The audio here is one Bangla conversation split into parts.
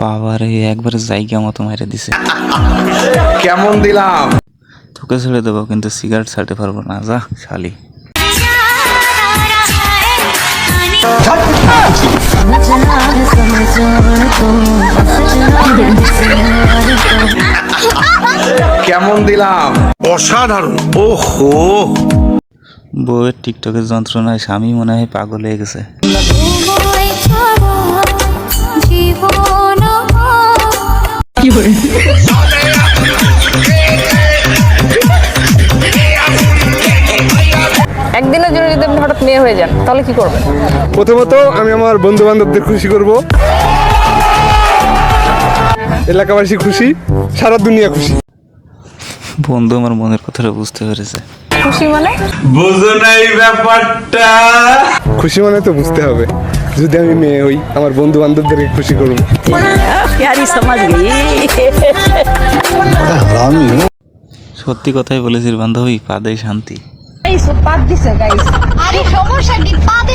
বাবারে একবার জায়গা মতো মেরে দিছে। কেমন দিলাম? তোকে ছেড়ে দেবো কিন্তু সিগারেট ছাড়তে পারব না যা শালি। কেমন দিলাম? অসাধারণ। ওহো। বউয়ের টিকটকের যন্ত্রণায় স্বামী মনে হয় পাগল হয়ে গেছে। একদিনের জন্য যদি হঠাৎ মেয়ে হয়ে যান তাহলে কি করবেন? প্রথমত আমি আমার বন্ধু বান্ধবদের খুশি করব। এলাকাবাসী খুশি সারা দুনিয়া খুশি। বন্ধু আমার মনের কথাটা বুঝতে পেরেছে। খুশি মানে? বুঝো নাই ব্যাপারটা। খুশি মানে তো বুঝতে হবে। যদি আমি মেয়ে হই আমার বন্ধু বান্ধবদেরকে খুশি করব। সত্যি কথাই বলেছি বান্ধবী পাদে শান্তি। আরে সমস্যা কি? পাদে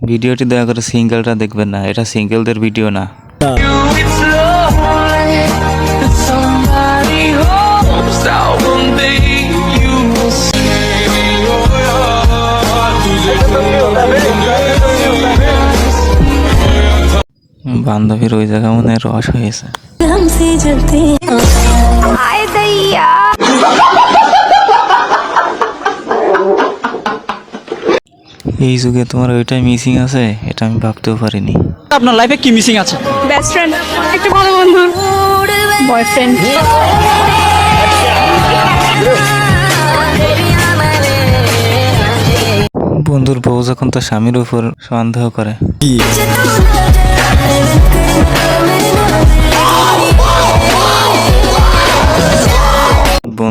ভিডিওটি দয়া করে সিঙ্গেলটা দেখবেন না এটা সিঙ্গেলদের ভিডিও না। বান্ধবীর ওই জায়গা মনে হয় রস হয়েছে। এই যুগে তোমার ওইটাই মিসিং আছে এটা আমি ভাবতেও পারিনি। আপনার লাইফে কি মিসিং আছে? বেস্ট ফ্রেন্ড একটা ভালো বন্ধু বয়ফ্রেন্ড বন্ধুর বউ যখন তার স্বামীর উপর সন্দেহ করে।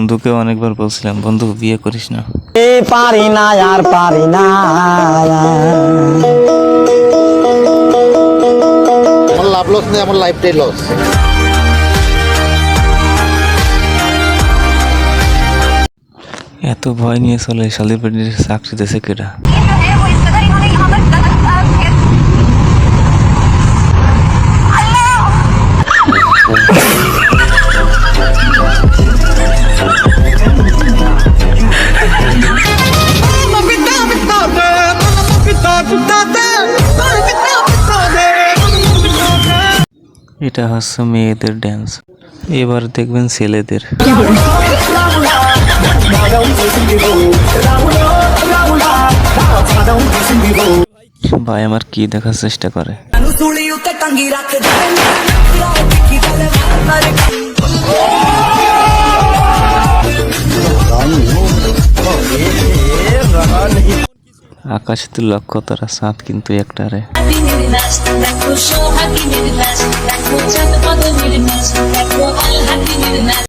বন্ধুকে অনেকবার বলছিলাম বন্ধু বিয়ে করিস না। পারি না আর পারি না। আমার লাভ লস নেই আমার লাইফটাই লস এত ভয় নিয়ে চলে শালির পেটের চাকরি দেশে কেটা এটা হচ্ছে মেয়েদের ড্যান্স এবার দেখবেন ছেলেদের। ভাই আমার কি দেখার চেষ্টা করে? আকাশে তো লক্ষ্য তারা সাঁত কিন্তু একটা রে দেখো